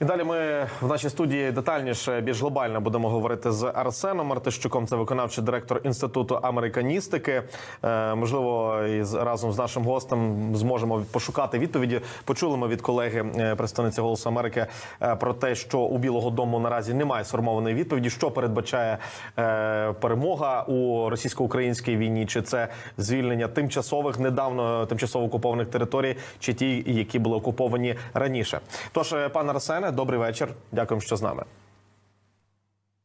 І далі ми в нашій студії детальніше, більш глобально будемо говорити з Арсеном Мартищуком. Це виконавчий директор інституту американістики. Е, можливо, і з- разом з нашим гостем зможемо пошукати відповіді. Почули ми від колеги е, представниці Голосу Америки е, про те, що у Білого Дому наразі немає сформованої відповіді, що передбачає перемога у російсько-українській війні, чи це звільнення тимчасових недавно тимчасово окупованих територій, чи ті, які були окуповані раніше. Тож, пане Арсене, добрий вечір. Дякуємо, що з нами.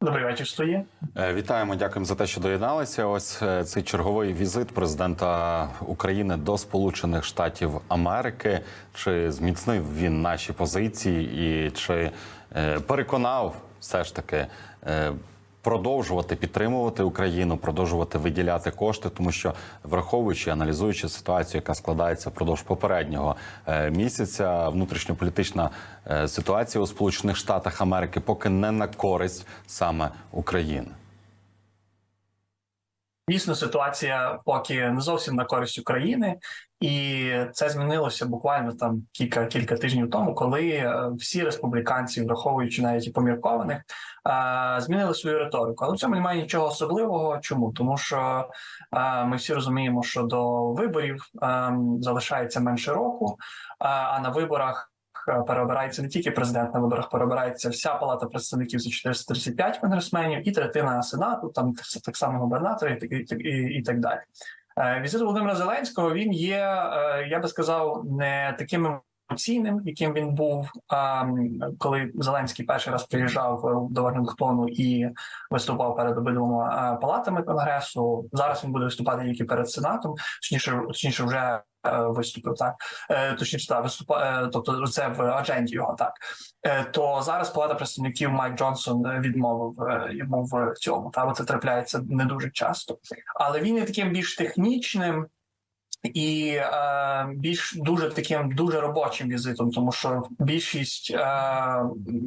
Добрий вечір, студія. Е, Вітаємо, дякуємо за те, що доєдналися. Ось е, цей черговий візит президента України до Сполучених Штатів Америки. Чи зміцнив він наші позиції, і чи е, переконав все ж таки продовжувати підтримувати Україну, продовжувати виділяти кошти, тому що враховуючи, аналізуючи ситуацію, яка складається впродовж попереднього е, місяця, внутрішньополітична е, ситуація у Сполучених Штатах Америки поки не на користь саме України. Дійсно, ситуація поки не зовсім на користь України, і це змінилося буквально там кілька кілька тижнів тому, коли е, всі республіканці, враховуючи навіть і поміркованих, е, змінили свою риторику. Але в цьому немає нічого особливого. Чому? Тому що е, ми всі розуміємо, що до виборів е, залишається менше року, а на виборах. Переобирається не тільки президент на виборах, переобирається вся палата представників за 435 конгресменів і третина сенату, там так- само губернатори і, і, і, і так далі. Е, Візит Володимира Зеленського він є, е, я би сказав, не таким емоційним, яким він був, а, коли Зеленський перший раз приїжджав е, до Вашингтону і виступав перед обидвома е, палатами конгресу. Зараз він буде виступати тільки перед сенатом, точніше, точніше вже. е, Виступив так, точніше, так, виступа, тобто це в адженді його так. То зараз палата представників Майк Джонсон відмовив йому в цьому. Та бо це трапляється не дуже часто, але він є таким більш технічним і е, більш дуже таким дуже робочим візитом, тому що більшість е,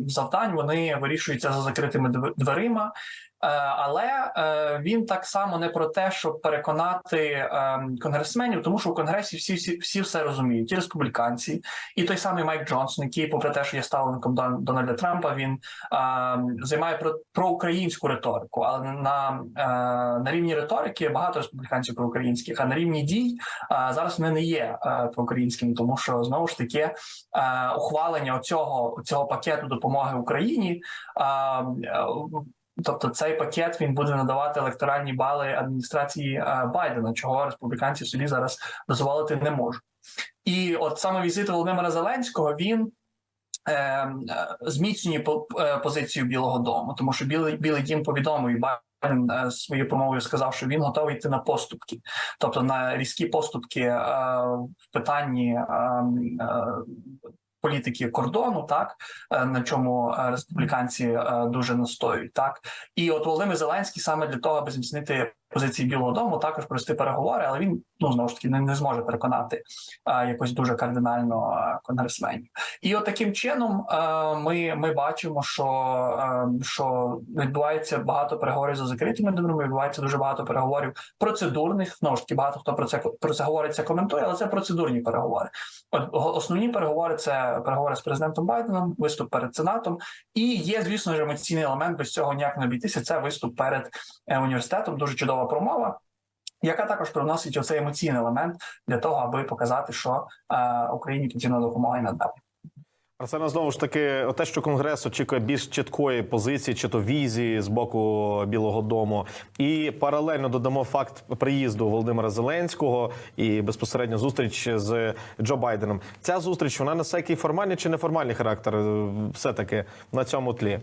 завдань вони вирішуються за закритими дв- дверима. Е, але е, він так само не про те, щоб переконати е, конгресменів, тому що у конгресі всі, всі, всі все розуміють, і республіканці, і той самий Майк Джонсон, який, попри те, що є ставленником Дон- Дональда Трампа, він е, займає про, проукраїнську риторику. Але на, е, на рівні риторики багато республіканців проукраїнських, а на рівні дій зараз вони не є проукраїнськими, тому що знову ж таки ухвалення цього, пакету допомоги Україні. Тобто цей пакет він буде надавати електоральні бали адміністрації е, Байдена, чого республіканці собі зараз дозволити не можуть. І от саме візит Володимира Зеленського він е, е, зміцнює е, позицію Білого Дому, тому що Білий Білий Дім повідомив і Байден своєю промовою сказав, що він готовий йти на поступки, тобто на різкі поступки е, в питанні. е, е, Політики кордону, так е, на чому е, республіканці е, дуже настоюють, так. І от Володимир Зеленський саме для того, аби зміцнити позиції Білого Дому, також провести переговори, але він ну знову ж таки не, не зможе переконати е, якось дуже кардинально конгресменів. І от таким чином е, ми, ми бачимо, що, е, що відбувається багато переговорів за закритими дверима, відбувається дуже багато переговорів процедурних. Знову ж таки, багато хто про це про це говорить, це коментує, але це процедурні переговори. От основні переговори це переговори з президентом Байденом, виступ перед сенатом, і є, звісно ж, емоційний елемент. Без цього ніяк не обійтися. Це виступ перед е, університетом. Дуже чудова промова. Яка також привносить оцей емоційний елемент для того, аби показати, що е, Україні потрібна допомога і надалі. Арсена, знову ж таки, те, що конгрес очікує більш чіткої позиції, чи то візії з боку Білого Дому, і паралельно додамо факт приїзду Володимира Зеленського і безпосередньо зустріч з Джо Байденом. Ця зустріч вона несе який формальний чи неформальний характер, все таки на цьому тлі.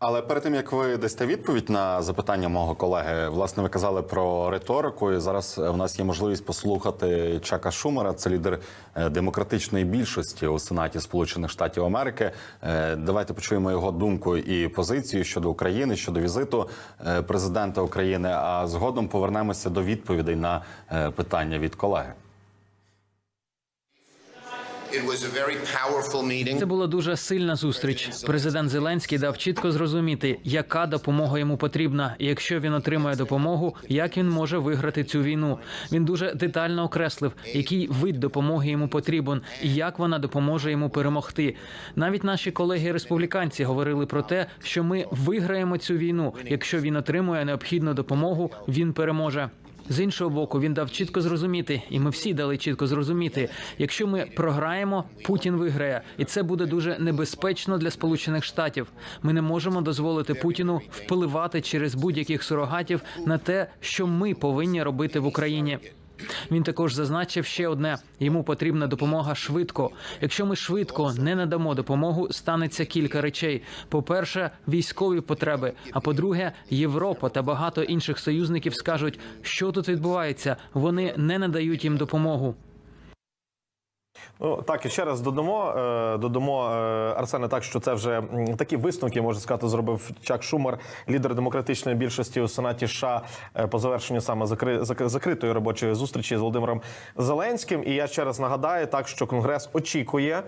Але перед тим як ви дасте відповідь на запитання мого колеги, власне, ви казали про риторику. І зараз в нас є можливість послухати Чака Шумера, це лідер е, демократичної більшості у Сенаті Сполучених Штатів Америки. Е, Давайте почуємо його думку і позицію щодо України, щодо візиту е, президента України. А згодом повернемося до відповідей на е, питання від колеги. Це була дуже сильна зустріч. Президент Зеленський дав чітко зрозуміти, яка допомога йому потрібна, і якщо він отримає допомогу, як він може виграти цю війну. Він дуже детально окреслив, який вид допомоги йому потрібен і як вона допоможе йому перемогти. Навіть наші колеги республіканці говорили про те, що ми виграємо цю війну. Якщо він отримує необхідну допомогу, він переможе. З іншого боку, він дав чітко зрозуміти, і ми всі дали чітко зрозуміти, якщо ми програємо, Путін виграє, і це буде дуже небезпечно для Сполучених Штатів. Ми не можемо дозволити Путіну впливати через будь-яких сурогатів на те, що ми повинні робити в Україні. Він також зазначив ще одне: йому потрібна допомога швидко. Якщо ми швидко не надамо допомогу, станеться кілька речей: по-перше, військові потреби. А по-друге, Європа та багато інших союзників скажуть, що тут відбувається. Вони не надають їм допомогу. Ну так і ще раз додамо. е, Додамо е, Арсене, так що це вже такі висновки можна сказати, зробив Чак Шумер, лідер демократичної більшості у сенаті США е, по завершенню саме закри- закритої робочої зустрічі з Володимиром Зеленським. І я ще раз нагадаю, так що Конгрес очікує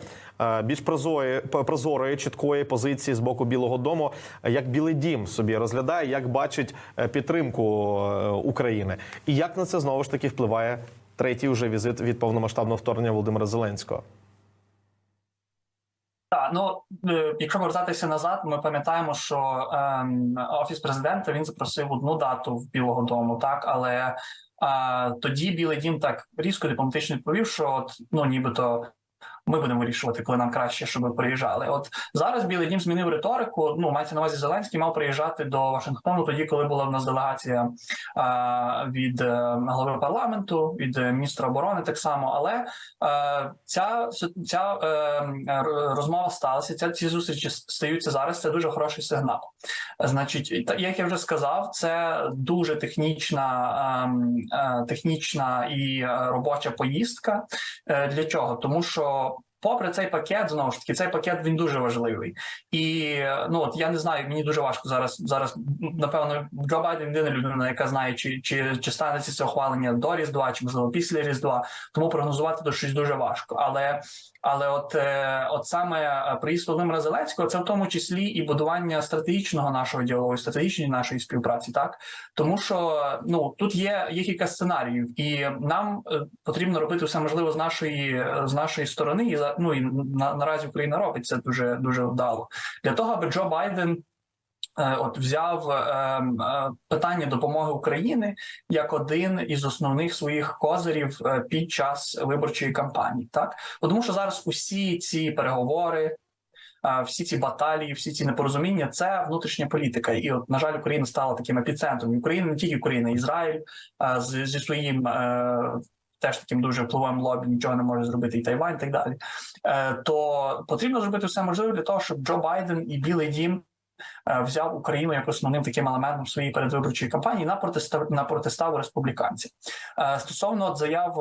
більш прозорої, прозорої чіткої позиції з боку Білого Дому, як Білий Дім собі розглядає, як бачить підтримку України, і як на це знову ж таки впливає третій уже візит від повномасштабного вторгнення Володимира Зеленського. Так, ну е, якщо повертатися назад, ми пам'ятаємо, що ем, офіс президента він запросив одну дату в Білого Дому, так але е, тоді Білий Дім так різко дипломатично відповів, що от ну нібито. Ми будемо вирішувати, коли нам краще, щоб приїжджали. От зараз Білий Дім змінив риторику. Ну мається на увазі Зеленський мав приїжджати до Вашингтону тоді, коли була в нас делегація а, від е, голови парламенту, від е, міністра оборони, так само. Але е, ця ця е, розмова сталася. Ця ці зустрічі стаються зараз. Це дуже хороший сигнал. Значить, як я вже сказав, це дуже технічна, ем, е, технічна і е, робоча поїздка. Е, Для чого? Тому що. Попри цей пакет, знову ж таки, цей пакет він дуже важливий, і ну от я не знаю, мені дуже важко зараз. Зараз напевно Джо Байден єдина людина, яка знає, чи чи, чи станеться це ухвалення до Різдва, чи можливо після Різдва. Тому прогнозувати то щось дуже важко. Але але от, е, от саме е, приїзд Володимира Зеленського, це в тому числі і будування стратегічного нашого діалогу, стратегічної нашої співпраці, так тому що ну тут є, є кілька сценаріїв, і нам е, потрібно робити все можливе з нашої з нашої сторони, і ну і на, наразі Україна робить це дуже дуже вдало для того, аби Джо Байден. е, От взяв е, е, питання допомоги України як один із основних своїх козирів під час виборчої кампанії, так тому, що зараз усі ці переговори, всі ці баталії, всі ці непорозуміння це внутрішня політика. І от на жаль, Україна стала таким епіцентром. Україна не тільки Україна, Ізраїль зі своїм. Теж таким дуже впливовим лобі нічого не може зробити і Тайвань, і так далі. Е, то потрібно зробити все можливе для того, щоб Джо Байден і Білий Дім е, взяв Україну як основним таким елементом своєї передвиборчої кампанії на протистав на протиставу республіканців. Е, Стосовно заяв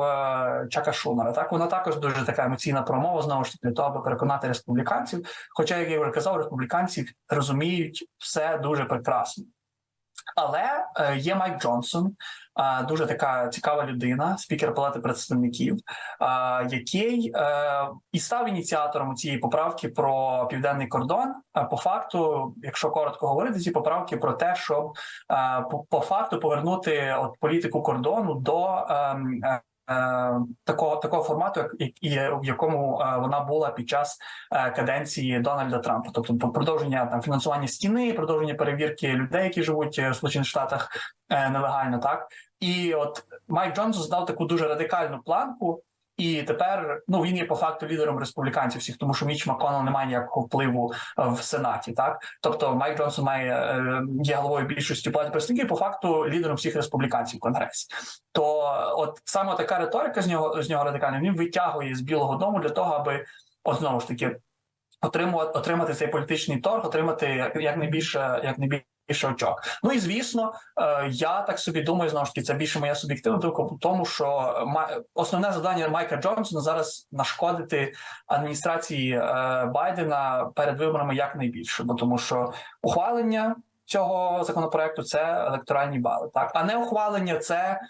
Чака Шумера, так вона також дуже така емоційна промова знову ж таки для того, аби переконати республіканців. Хоча, як я вже казав, республіканці розуміють все дуже прекрасно. Але е, є Майк Джонсон, дуже така цікава людина, спікер Палати представників, який е, і став ініціатором цієї поправки про південний кордон. По факту, якщо коротко говорити, ці поправки про те, щоб е, по, факту повернути от політику кордону до. Е, Такого такого формату, як і- в якому е, вона була під час е, каденції Дональда Трампа, тобто продовження там фінансування стіни, продовження перевірки людей, які живуть в Сполучених Штатах нелегально, так і от Майк Джонсон здав таку дуже радикальну планку. І тепер ну він є по факту лідером республіканців всіх, тому що Міч Маконел не має ніякого впливу в сенаті. Так, тобто Майк Джонсон має е, є головою більшості палати представників, по факту лідером всіх республіканців в конгресі. То от саме така риторика з нього з нього радикальна він витягує з Білого Дому для того, аби от знову ж таки отримувати отримати цей політичний торг, отримати як- якнайбільше якнайбільше очок. Ну і звісно, е, я так собі думаю, знову ж таки, це більше моя суб'єктивна думка тому, що ма- основне завдання Майка Джонсона зараз нашкодити адміністрації е, Байдена перед виборами якнайбільше, бо тому що ухвалення цього законопроекту це електоральні бали, так а не ухвалення це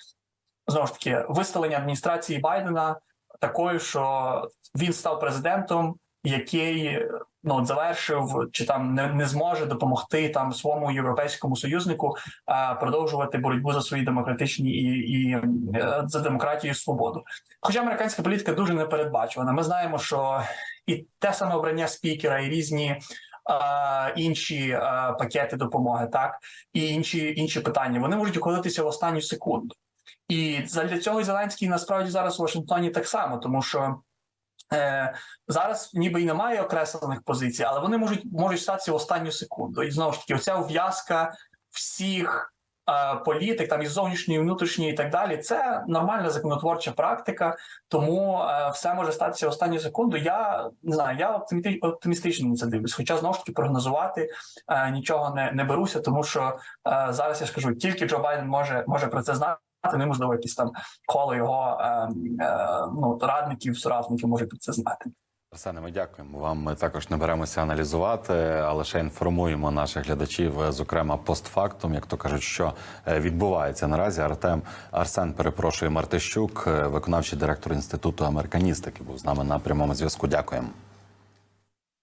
знову ж таки виставлення адміністрації Байдена такою, що він став президентом, який ну от завершив чи там не, не зможе допомогти там своєму європейському союзнику а, продовжувати боротьбу за свої демократичні і, і е, за демократію і свободу. Хоча американська політика дуже непередбачувана. Ми знаємо, що і те саме обрання спікера, і різні. Інші пакети допомоги, так і інші інші питання вони можуть ухвалитися в останню секунду, і для цього Зеленський насправді зараз у Вашингтоні так само, тому що е, зараз ніби й немає окреслених позицій, але вони можуть можуть статися в останню секунду. І знову ж таки, оця ув'язка всіх е, політик, там і зовнішньої, і внутрішньої, і так далі. Це нормальна законотворча практика, тому е, все може статися в останню секунду. Я не знаю, я оптимісти- оптимістично на це дивлюсь. Хоча знову ж таки прогнозувати е, нічого не, не беруся, тому що е, зараз я ж кажу, тільки Джо Байден може, може про це знати. Неможливо, якісь там коло його е, е, ну радників, соратників може про це знати. Арсене, ми дякуємо вам. Ми також не беремося аналізувати, а лише інформуємо наших глядачів, е, зокрема постфактум, як то кажуть, що е, відбувається наразі. Артем Арсен перепрошує Мартищук, е, виконавчий директор інституту американістики, був з нами на прямому зв'язку. Дякуємо.